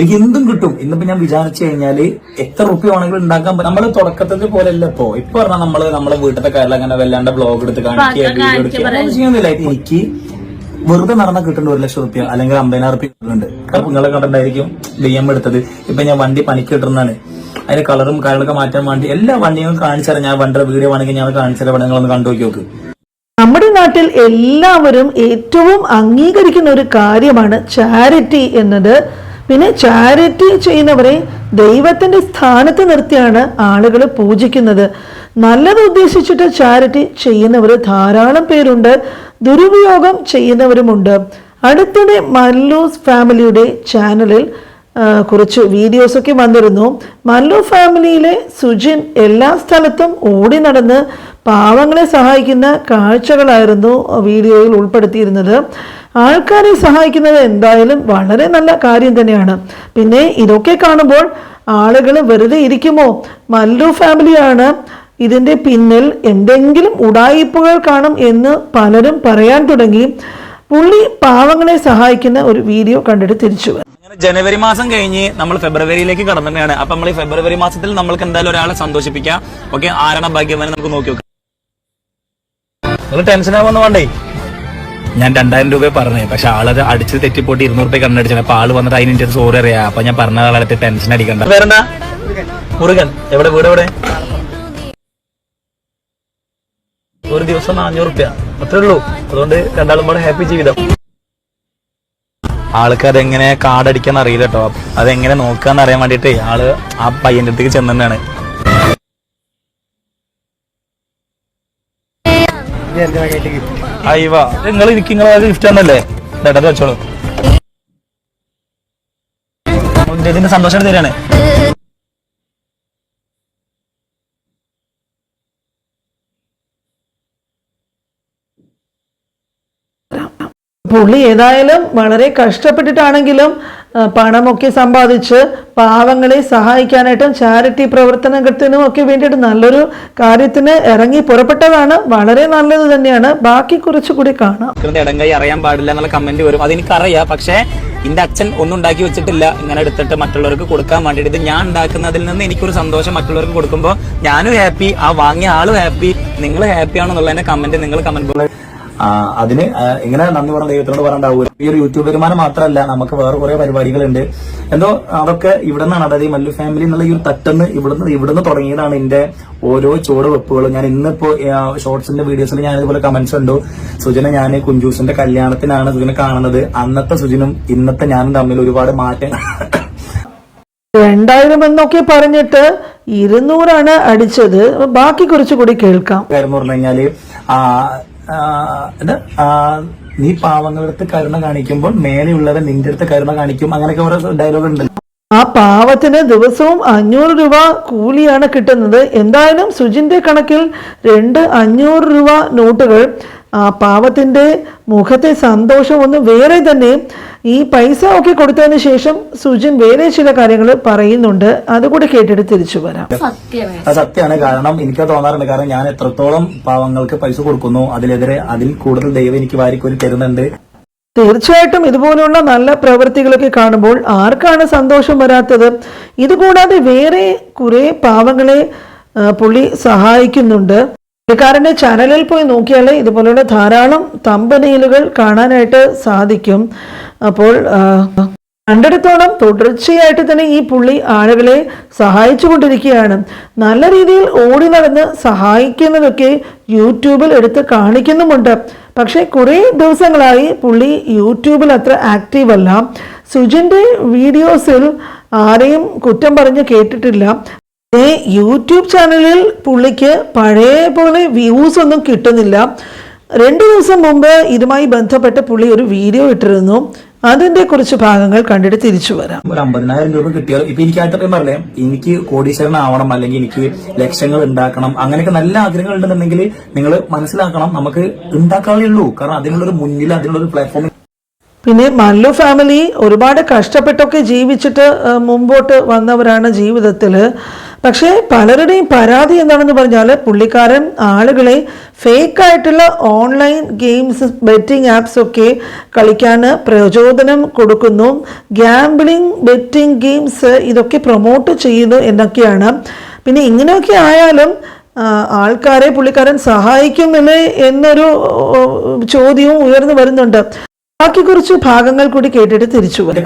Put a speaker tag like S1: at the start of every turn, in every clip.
S1: എനിക്ക് എന്തും കിട്ടും. ഇന്നിപ്പോ ഞാൻ വിചാരിച്ചു കഴിഞ്ഞാൽ എത്ര റുപ്യ വേണമെങ്കിലും ഉണ്ടാക്കാൻ നമ്മൾ നമ്മൾ തുടക്കത്തിൽ പോലെയല്ല ഇപ്പൊ. ഇപ്പൊ പറഞ്ഞാൽ നമ്മൾ നമ്മളെ വീട്ടിലത്തെ കാര്യം അങ്ങനെ വല്ലാണ്ട് ബ്ലോഗ് എടുത്ത് കാണിക്കുക വീഡിയോ എടുക്കുക. ചെയ്യുന്നില്ല എനിക്ക് വെറുതെ നടന്ന കിട്ടുന്ന ഒരു ലക്ഷം റുപ്യ അല്ലെങ്കിൽ അമ്പതിനായിരം റുപ്യ കിട്ടുന്നുണ്ട് അപ്പൊ നിങ്ങളെ കണ്ടിട്ടായിരിക്കും ബി എം എടുത്തത്. ഇപ്പൊ ഞാൻ വണ്ടി പണിക്ക് കിട്ടുന്നതാണ് അതിന്റെ കളറും കാര്യങ്ങളൊക്കെ മാറ്റാൻ വേണ്ടി എല്ലാ വണ്ടിയും കാണിച്ചാൽ ഞാൻ വണ്ടിയുടെ വീഡിയോ വേണമെങ്കിൽ ഞാൻ കാണിച്ചാൽ നിങ്ങളൊന്ന് കണ്ടു നോക്കി നോക്ക്.
S2: നമ്മുടെ നാട്ടിൽ എല്ലാവരും ഏറ്റവും അംഗീകരിക്കുന്ന ഒരു കാര്യമാണ് ചാരിറ്റി എന്നത്. പിന്നെ ചാരിറ്റി ചെയ്യുന്നവരെ ദൈവത്തിന്റെ സ്ഥാനത്ത് നിർത്തിയാണ് ആളുകൾ പൂജിക്കുന്നത്. നല്ലത് ഉദ്ദേശിച്ചിട്ട് ചാരിറ്റി ചെയ്യുന്നവർ ധാരാളം പേരുണ്ട്. ദുരുപയോഗം ചെയ്യുന്നവരുമുണ്ട്. അടുത്തിടെ മല്ലൂസ് ഫാമിലിയുടെ ചാനലിൽ കുറച്ച് വീഡിയോസൊക്കെ വന്നിരുന്നു. മല്ലു ഫാമിലിയിലെ സുജിൻ എല്ലാ സ്ഥലത്തും ഓടി നടന്ന് പാവങ്ങളെ സഹായിക്കുന്ന കാഴ്ചകളായിരുന്നു വീഡിയോയിൽ ഉൾപ്പെടുത്തിയിരുന്നത്. ആൾക്കാരെ സഹായിക്കുന്നത് എന്തായാലും വളരെ നല്ല കാര്യം തന്നെയാണ്. പിന്നെ ഇതൊക്കെ കാണുമ്പോൾ ആളുകൾ വെറുതെ ഇരിക്കുമോ? മല്ലു ഫാമിലിയാണ് ഇതിന്റെ പിന്നിൽ എന്തെങ്കിലും ഉടായിപ്പുകൾ കാണും എന്ന് പലരും പറയാൻ തുടങ്ങി. പുള്ളി പാവങ്ങളെ സഹായിക്കുന്ന ഒരു വീഡിയോ കണ്ടിട്ട് തിരിച്ചു
S1: ജനുവരി മാസം കഴിഞ്ഞ് നമ്മൾ ഫെബ്രുവരിയിലേക്ക് കടന്നിട്ടാണ് അപ്പൊ നമ്മൾ ഈ ഫെബ്രുവരി മാസത്തിൽ നമ്മൾക്ക് എന്തായാലും ഒരാളെ സന്തോഷിപ്പിക്കാം. ഓക്കെ ആരാണ് ഭാഗ്യം നമുക്ക് നോക്കി നോക്കാം. നിങ്ങൾ ടെൻഷൻ ആവുന്നു വേണ്ടേ? ഞാൻ രണ്ടായിരം രൂപ പറഞ്ഞു. പക്ഷെ ആളത് അടിച്ച് തെറ്റിപ്പോട്ട് ഇരുന്നൂറ് രൂപ കണ്ണടിച്ചു. അപ്പൊ ആൾ വന്നിട്ട് അതിന് എനിക്ക് സോറി അറിയാം. അപ്പൊ ഞാൻ പറഞ്ഞ ആളെ ടെൻഷൻ അടിക്കണ്ട. വേറെന്താ മുരുകൻ. എവിടെ വീട് എവിടെ? ഒരു ദിവസം നാനൂറ് റുപ്യ. അത്രേ ഉള്ളൂ. അതുകൊണ്ട് രണ്ടാളും കൂടെ ഹാപ്പി ജീവിതം. ആൾക്ക് അതെങ്ങനെ കാർഡടിക്കാൻ അറിയില്ല കേട്ടോ. അതെങ്ങനെ നോക്കാന്ന് അറിയാൻ വേണ്ടിട്ട് ആൾ ആ പയ്യന്റെ അടുത്തേക്ക് ചെന്നാണ് അയ്യവ. നിങ്ങൾ എനിക്ക് നിങ്ങളെ ഗിഫ്റ്റ് തന്നല്ലേ? ഇടത് വെച്ചോളൂ. ഇതിന്റെ സന്തോഷം തരാണ്
S2: പുള്ളി ഏതായാലും വളരെ കഷ്ടപ്പെട്ടിട്ടാണെങ്കിലും പണമൊക്കെ സമ്പാദിച്ച് പാവങ്ങളെ സഹായിക്കാനായിട്ടും ചാരിറ്റി പ്രവർത്തനത്തിനും ഒക്കെ വേണ്ടിയിട്ട് നല്ലൊരു കാര്യത്തിന് ഇറങ്ങി പുറപ്പെട്ടതാണ്. വളരെ നല്ലത് തന്നെയാണ്. ബാക്കി കുറച്ചുകൂടി കാണാം.
S1: ഇതിന്റെ ഇടം കൈ അറിയാൻ പാടില്ല എന്നുള്ള കമന്റ് വരും. അതെനിക്കറിയാം പക്ഷേ എന്റെ അച്ഛൻ ഒന്നും ഉണ്ടാക്കി വെച്ചിട്ടില്ല. ഇങ്ങനെ എടുത്തിട്ട് മറ്റുള്ളവർക്ക് കൊടുക്കാൻ വേണ്ടിയിട്ട്. ഇത് ഞാൻ ഉണ്ടാക്കുന്നതിൽ നിന്ന് എനിക്കൊരു സന്തോഷം മറ്റുള്ളവർക്ക് കൊടുക്കുമ്പോൾ ഞാനും ഹാപ്പി ആ വാങ്ങിയ ആളും ഹാപ്പി നിങ്ങൾ ഹാപ്പി ആണെന്നുള്ളതിന്റെ കമന്റ് നിങ്ങൾ കമന്റ് അതിന് ഇങ്ങനെ നന്ദി പറഞ്ഞ ദൈവത്തിനോട് പറയണ്ടാവൂല ഈ ഒരു യൂട്യൂബ് വരുമാനം മാത്രമല്ല നമുക്ക് വേറെ കുറെ പരിപാടികളുണ്ട്. എന്തോ അതൊക്കെ ഇവിടെ നിന്നാണ് അതായത് മല്ലു ഫാമിലി എന്നുള്ള ഈ ഒരു തട്ടെന്ന് ഇവിടുന്ന് ഇവിടുന്ന് തുടങ്ങിയതാണ് എന്റെ ഓരോ ചുവട് വെപ്പുകളും. ഞാൻ ഇന്നിപ്പോ ഷോർട്സിന്റെ വീഡിയോസിൽ ഞാൻ ഇതുപോലെ കമന്റ്സ് ഉണ്ടോ സുജന ഞാൻ കുഞ്ചൂസിന്റെ കല്യാണത്തിനാണ് സുജന കാണുന്നത്. അന്നത്തെ സുജനും ഇന്നത്തെ ഞാനും തമ്മിൽ ഒരുപാട് മാറ്റം.
S2: രണ്ടായിരം എന്നൊക്കെ പറഞ്ഞിട്ട് ഇരുന്നൂറാണ് അടിച്ചത്. ബാക്കി കുറച്ചുകൂടി കേൾക്കാം.
S1: കാര്യം പറഞ്ഞു കഴിഞ്ഞാൽ നീ പാവങ്ങളുടെ അടുത്ത് കരുണ കാണിക്കുമ്പോൾ മേലെയുള്ളവൻ നിന്റെ അടുത്ത് കരുണ കാണിക്കും. അങ്ങനെയൊക്കെ ഓരോ ഡയലോഗ് ഉണ്ട്
S2: ആ പാവത്തിന് ദിവസവും അഞ്ഞൂറ് രൂപ കൂലിയാണ് കിട്ടുന്നത്. എന്തായാലും സുജിന്റെ കണക്കിൽ രണ്ട് അഞ്ഞൂറ് രൂപ നോട്ടുകൾ ആ പാവത്തിന്റെ മുഖത്തെ സന്തോഷം ഒന്ന് വേറെ തന്നെ ഈ പൈസ ഒക്കെ കൊടുത്തതിന് ശേഷം സുജിൻ വേറെ ചില കാര്യങ്ങൾ പറയുന്നുണ്ട്. അതുകൂടെ കേട്ടിട്ട് തിരിച്ചു വരാം.
S1: അത് സത്യമാണ്. കാരണം എനിക്ക് തോന്നാറുണ്ട്. കാരണം ഞാൻ എത്രത്തോളം പാവങ്ങൾക്ക് പൈസ കൊടുക്കുന്നു അതിലെതിരെ അതിൽ കൂടുതൽ ദൈവം എനിക്ക് വാരിക്കോരി തരുന്നുണ്ട്.
S2: തീർച്ചയായിട്ടും ഇതുപോലുള്ള നല്ല പ്രവൃത്തികളൊക്കെ കാണുമ്പോൾ ആർക്കാണ് സന്തോഷം വരാത്തത്? ഇതുകൂടാതെ വേറെ കുറെ പാവങ്ങളെ പുള്ളി സഹായിക്കുന്നുണ്ട്. പുള്ളിക്കാരന്റെ ചാനലിൽ പോയി നോക്കിയാൽ ഇതുപോലെയുള്ള ധാരാളം തമ്പനീലുകൾ കാണാനായിട്ട് സാധിക്കും. അപ്പോൾ കണ്ടിടത്തോളം തുടർച്ചയായിട്ട് തന്നെ ഈ പുള്ളി ആളുകളെ സഹായിച്ചു കൊണ്ടിരിക്കുകയാണ് നല്ല രീതിയിൽ ഓടി നടന്ന് സഹായിക്കുന്നതൊക്കെ യൂട്യൂബിൽ എടുത്ത് കാണിക്കുന്നുമുണ്ട്. പക്ഷേ കുറേ ദിവസങ്ങളായി പുള്ളി യൂട്യൂബിൽ അത്ര ആക്റ്റീവ് അല്ല. സുജിന്റെ വീഡിയോസിൽ ആരെയും കുറ്റം പറഞ്ഞ് കേട്ടിട്ടില്ല. ഏ യൂട്യൂബ് ചാനലിൽ പുള്ളിക്ക് പഴയ പോലെ വ്യൂസ് ഒന്നും കിട്ടുന്നില്ല. രണ്ടു ദിവസം മുമ്പ് ഇതുമായി ബന്ധപ്പെട്ട പുള്ളി ഒരു വീഡിയോ ഇട്ടിരുന്നു. അതിന്റെ കുറച്ച് ഭാഗങ്ങൾ കണ്ടിട്ട് തിരിച്ചു വരാം.
S1: ഒരു അമ്പതിനായിരം രൂപ കിട്ടിയാൽ ഇപ്പൊ എനിക്ക് ആയിട്ട് പറയാം. എനിക്ക് കോടീശ്വരൻ ആവണം അല്ലെങ്കിൽ എനിക്ക് ലക്ഷ്യങ്ങൾ ഉണ്ടാക്കണം. അങ്ങനെയൊക്കെ നല്ല ആഗ്രഹങ്ങൾ ഉണ്ടെന്നുണ്ടെങ്കിൽ നിങ്ങൾ മനസ്സിലാക്കണം നമുക്ക് ഉണ്ടാക്കാനേ ഉള്ളൂ. കാരണം അതിനുള്ളൊരു മുന്നിൽ അതിനുള്ളൊരു പ്ലാറ്റ്ഫോം
S2: പിന്നെ മല്ലു ഫാമിലി ഒരുപാട് കഷ്ടപ്പെട്ടൊക്കെ ജീവിച്ചിട്ട് മുമ്പോട്ട് വന്നവരാണ് ജീവിതത്തിൽ പക്ഷേ പലരുടെയും പരാതി എന്താണെന്ന് പറഞ്ഞാൽ പുള്ളിക്കാരൻ ആളുകളെ ഫേക്കായിട്ടുള്ള ഓൺലൈൻ ഗെയിംസ് ബെറ്റിംഗ് ആപ്സ് ഒക്കെ കളിക്കാൻ പ്രചോദനം കൊടുക്കുന്നു. ഗ്യാമ്പിളിംഗ് ബെറ്റിംഗ് ഗെയിംസ് ഇതൊക്കെ പ്രൊമോട്ട് ചെയ്യുന്നു എന്നൊക്കെയാണ്. പിന്നെ ഇങ്ങനെയൊക്കെ ആയാലും ആൾക്കാരെ പുള്ളിക്കാരൻ സഹായിക്കുന്നില്ലേ എന്നൊരു ചോദ്യവും ഉയർന്നു വരുന്നുണ്ട്. ബാക്കി കുറച്ച് ഭാഗങ്ങൾ കൂടി കേട്ടിട്ട് തിരിച്ചു വരാം.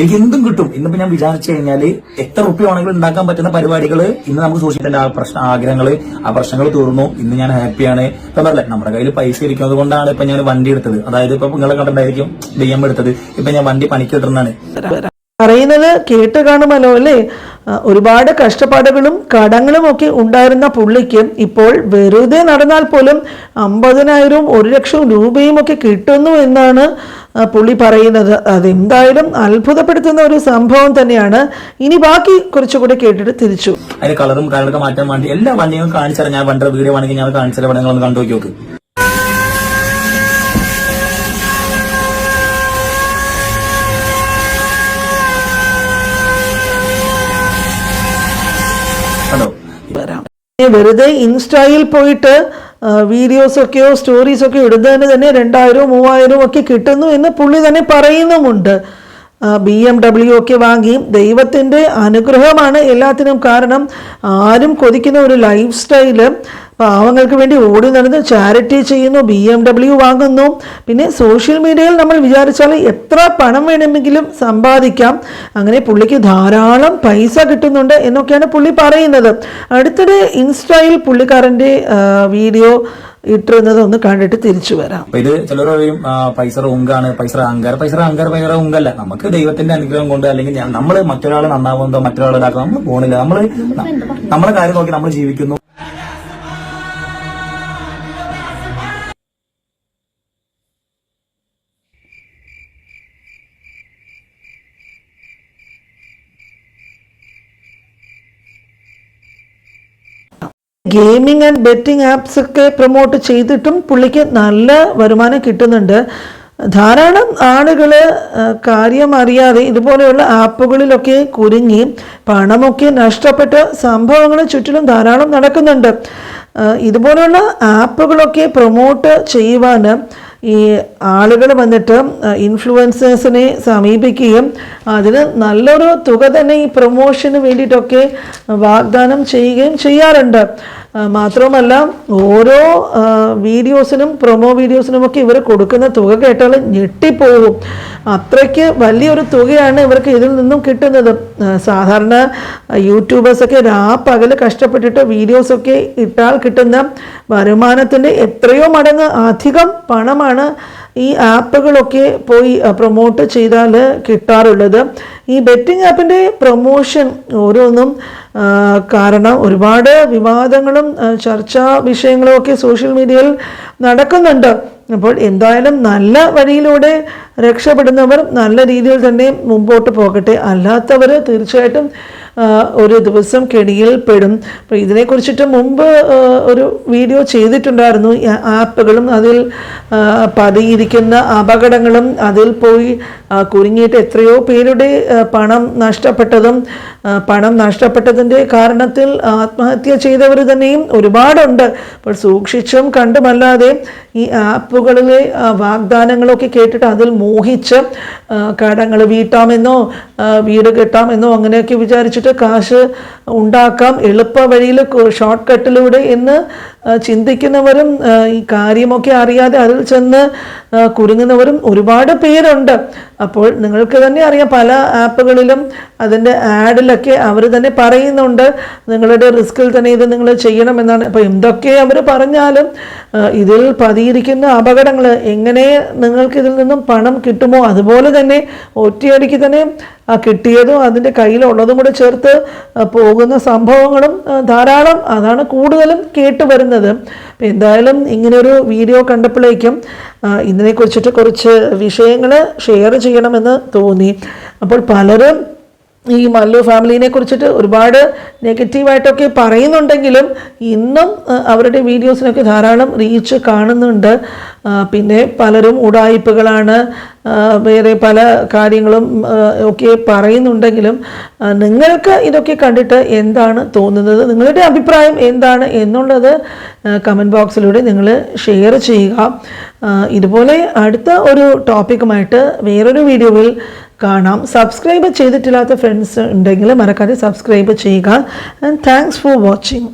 S3: എനിക്ക് എന്തും കിട്ടും. ഇന്നിപ്പോ ഞാൻ വിചാരിച്ചു കഴിഞ്ഞാൽ എത്ര റുപ്യ വേണമെങ്കിലും ഉണ്ടാക്കാൻ പറ്റുന്ന പരിപാടികൾ ഇന്ന് നമുക്ക് സൂക്ഷിക്കേണ്ട ആ പ്രശ്ന ആഗ്രഹങ്ങൾ ആ പ്രശ്നങ്ങൾ തീർന്നു. ഇന്ന് ഞാൻ ഹാപ്പിയാണ്. ഇപ്പൊ പറഞ്ഞില്ലേ നമ്മുടെ കയ്യിൽ പൈസ ഇരിക്കുന്നത് കൊണ്ടാണ് ഇപ്പൊ ഞാൻ വണ്ടി എടുത്തത്. അതായത് ഇപ്പൊ നിങ്ങളെ കണ്ടിട്ടുണ്ടായിരിക്കും ബി എം എടുത്തത്. ഇപ്പൊ ഞാൻ വണ്ടി പണിക്ക് ഇടുന്നതാണ്
S2: പറയുന്നത് കേട്ട് കാണുമല്ലോ അല്ലേ? ഒരുപാട് കഷ്ടപ്പാടുകളും കടങ്ങളും ഒക്കെ ഉണ്ടായിരുന്ന പുള്ളിക്ക് ഇപ്പോൾ വെറുതെ നടന്നാൽ പോലും അമ്പതിനായിരവും ഒരു ലക്ഷം രൂപയും ഒക്കെ കിട്ടുന്നു എന്നാണ് പുള്ളി പറയുന്നത് അതെന്തായാലും അത്ഭുതപ്പെടുത്തുന്ന ഒരു സംഭവം തന്നെയാണ്. ഇനി ബാക്കി കുറച്ചുകൂടെ കേട്ടിട്ട് തിരിച്ചു.
S3: അതിന്റെ കളറും കാര്യങ്ങളൊക്കെ മാറ്റാൻ വേണ്ടി എല്ലാ വണ്ടിയും കാണിച്ചാൽ ഞാൻ വണ്ടിയുടെ വീഡിയോ വേണമെങ്കിൽ ഞാൻ കാണിച്ചാൽ ഒന്ന് കണ്ടു നോക്കി
S2: വെറുതെ ഇൻസ്റ്റയിൽ പോയിട്ട് വീഡിയോസ് സ്റ്റോറീസൊക്കെയോ ഇടുന്നതിന് തന്നെ രണ്ടായിരവും മൂവായിരവും ഒക്കെ കിട്ടുന്നു എന്ന് പുള്ളി തന്നെ പറയുന്നുമുണ്ട്. ബി എം ഡബ്ല്യു ഒക്കെ വാങ്ങി ദൈവത്തിന്റെ അനുഗ്രഹമാണ് എല്ലാത്തിനും കാരണം. ആരും കൊതിക്കുന്ന ഒരു ലൈഫ് സ്റ്റൈൽ പാവങ്ങൾക്ക് വേണ്ടി ഓടി നടന്ന് ചാരിറ്റി ചെയ്യുന്നു ബി എം ഡബ്ല്യു വാങ്ങുന്നു. പിന്നെ സോഷ്യൽ മീഡിയയിൽ നമ്മൾ വിചാരിച്ചാൽ എത്ര പണം വേണമെങ്കിലും സമ്പാദിക്കാം. അങ്ങനെ പുള്ളിക്ക് ധാരാളം പൈസ കിട്ടുന്നുണ്ട് എന്നൊക്കെയാണ് പുള്ളി പറയുന്നത്. അടുത്തിടെ ഇൻസ്റ്റയിൽ പുള്ളിക്കാരന്റെ വീഡിയോ ഇട്ടിരുന്നത് ഒന്ന് കണ്ടിട്ട് തിരിച്ചു വരാം.
S3: ഇത് ചിലർ പറയും പൈസ ഉങ്കാണ് പൈസ അങ്കാര പൈസ അങ്കാര പൈസ ഉങ്കല്ല നമുക്ക് ദൈവത്തിന്റെ അനുഗ്രഹം കൊണ്ട് അല്ലെങ്കിൽ നമ്മൾ നമ്മൾ മറ്റൊരാൾ നന്നാവുന്നതോ മറ്റൊരാൾ ഇതാക്കുക നമ്മൾ പോണില്ല. നമ്മൾ നമ്മളെ കാര്യം നോക്കി നമ്മൾ ജീവിക്കുന്നു.
S2: ഗെയിമിംഗ് ആൻഡ് ബെറ്റിംഗ് ആപ്സ് ഒക്കെ പ്രൊമോട്ട് ചെയ്തിട്ടും പുള്ളിക്ക് നല്ല വരുമാനം കിട്ടുന്നുണ്ട്. ധാരാളം ആളുകൾ കാര്യം അറിയാതെ ഇതുപോലെയുള്ള ആപ്പുകളിലൊക്കെ കുരുങ്ങി പണമൊക്കെ നഷ്ടപ്പെട്ട സംഭവങ്ങൾ ചുറ്റിലും ധാരാളം നടക്കുന്നുണ്ട്. ഇതുപോലെയുള്ള ആപ്പുകളൊക്കെ പ്രൊമോട്ട് ചെയ്യുവാൻ ഈ ആളുകൾ വന്നിട്ട് ഇൻഫ്ലുവൻസേഴ്സിനെ സമീപിക്കുകയും അതിന് നല്ലൊരു തുക തന്നെ ഈ പ്രൊമോഷന് വേണ്ടിയിട്ടൊക്കെ വാഗ്ദാനം ചെയ്യുകയും ചെയ്യാറുണ്ട്. മാത്രവുമല്ല ഓരോ വീഡിയോസിനും പ്രൊമോ വീഡിയോസിനും ഒക്കെ ഇവർ കൊടുക്കുന്ന തുക കേട്ടാൽ ഞെട്ടിപ്പോകും. അത്രയ്ക്ക് വലിയൊരു തുകയാണ് ഇവർക്ക് ഇതിൽ നിന്നും കിട്ടുന്നത്. സാധാരണ യൂട്യൂബേഴ്സൊക്കെ രാപ്പകൽ കഷ്ടപ്പെട്ടിട്ട് വീഡിയോസൊക്കെ ഇട്ടാൽ കിട്ടുന്ന വരുമാനത്തിന്റെ എത്രയോ മടങ്ങ് അധികം പണമാണ് ഈ ആപ്പുകളൊക്കെ പോയി പ്രൊമോട്ട് ചെയ്താൽ കിട്ടാറുള്ളത്. ഈ ബെറ്റിംഗ് ആപ്പിന്റെ പ്രൊമോഷൻ ഓരോന്നും കാരണം ഒരുപാട് വിവാദങ്ങളും ചർച്ചാ വിഷയങ്ങളും ഒക്കെ സോഷ്യൽ മീഡിയയിൽ നടക്കുന്നുണ്ട്. അപ്പോൾ എന്തായാലും നല്ല വഴിയിലൂടെ രക്ഷപ്പെടുന്നവർ നല്ല രീതിയിൽ തന്നെ മുമ്പോട്ട് പോകട്ടെ. അല്ലാത്തവർ തീർച്ചയായിട്ടും ഒരു ദിവസം കെണിയിൽ പെടും. അപ്പോൾ ഇതിനെക്കുറിച്ചിട്ട് മുമ്പ് ഒരു വീഡിയോ ചെയ്തിട്ടുണ്ടായിരുന്നു. ആപ്പുകളും അതിൽ പതിയിരിക്കുന്ന അപകടങ്ങളും അതിൽ പോയി കുരുങ്ങിയിട്ട് എത്രയോ പേരുടെ പണം നഷ്ടപ്പെട്ടതും പണം നഷ്ടപ്പെട്ടതിന്റെ കാരണത്തിൽ ആത്മഹത്യ ചെയ്തവർ തന്നെയും ഒരുപാടുണ്ട്. അപ്പോൾ സൂക്ഷിച്ചും കണ്ടുമല്ലാതെ ഈ ആപ്പുകളിലെ വാഗ്ദാനങ്ങളൊക്കെ കേട്ടിട്ട് അതിൽ മോഹിച്ച് കടങ്ങൾ വീട്ടാമെന്നോ വീട് കെട്ടാമെന്നോ അങ്ങനെയൊക്കെ വിചാരിച്ചിട്ട് കാശ് ഉണ്ടാക്കാം. എളുപ്പ വഴിയിൽ ഷോർട്ട് കട്ടിലൂടെ എന്ന് ചിന്തിക്കുന്നവരും ഈ കാര്യമൊക്കെ അറിയാതെ അതിൽ ചെന്ന് കുരുങ്ങുന്നവരും ഒരുപാട് പേരുണ്ട്. അപ്പോൾ നിങ്ങൾക്ക് തന്നെ അറിയാം പല ആപ്പുകളിലും അതിന്റെ ആഡിലൊക്കെ അവർ തന്നെ പറയുന്നുണ്ട് നിങ്ങളുടെ റിസ്കിൽ തന്നെ ഇത് നിങ്ങൾ ചെയ്യണമെന്നാണ്. അപ്പോൾ എന്തൊക്കെ അവർ പറഞ്ഞാലും ഇതിൽ പതിയിരിക്കുന്ന അപകടങ്ങൾ എങ്ങനെ നിങ്ങൾക്ക് ഇതിൽ നിന്നും പണം കിട്ടുമോ അതുപോലെ തന്നെ ഒറ്റയടിക്ക് തന്നെ ആ കിട്ടിയതും അതിന്റെ കയ്യിലുള്ളതും കൂടെ ചേർത്ത് പോകുന്ന സംഭവങ്ങളും ധാരാളം. അതാണ് കൂടുതലും കേട്ട് വരുന്നത് എന്തായാലും ഇങ്ങനൊരു വീഡിയോ കണ്ടപ്പോഴേക്കും ഇതിനെക്കുറിച്ചിട്ട് കുറച്ച് വിഷയങ്ങൾ ഷെയർ ചെയ്യണമെന്ന് തോന്നി. അപ്പോൾ പലരും ഈ മല്ലു ഫാമിലിനെ കുറിച്ചിട്ട് ഒരുപാട് നെഗറ്റീവായിട്ടൊക്കെ പറയുന്നുണ്ടെങ്കിലും ഇന്നും അവരുടെ വീഡിയോസിനൊക്കെ ധാരാളം റീച്ച് കാണുന്നുണ്ട്. പിന്നെ പലരും ഉടായിപ്പുകളാണ് വേറെ പല കാര്യങ്ങളും ഒക്കെ പറയുന്നുണ്ടെങ്കിലും നിങ്ങൾക്ക് ഇതൊക്കെ കണ്ടിട്ട് എന്താണ് തോന്നുന്നത്? നിങ്ങളുടെ അഭിപ്രായം എന്താണ് എന്നുള്ളത് കമന്റ് ബോക്സിലൂടെ നിങ്ങൾ ഷെയർ ചെയ്യുക. ഇതുപോലെ അടുത്ത ഒരു ടോപ്പിക്കുമായിട്ട് വേറൊരു വീഡിയോയിൽ കാണാം. സബ്സ്ക്രൈബ് ചെയ്തിട്ടില്ലാത്ത ഫ്രണ്ട്സ് ഉണ്ടെങ്കിൽ മറക്കാതെ സബ്സ്ക്രൈബ് ചെയ്യുക. And thanks for watching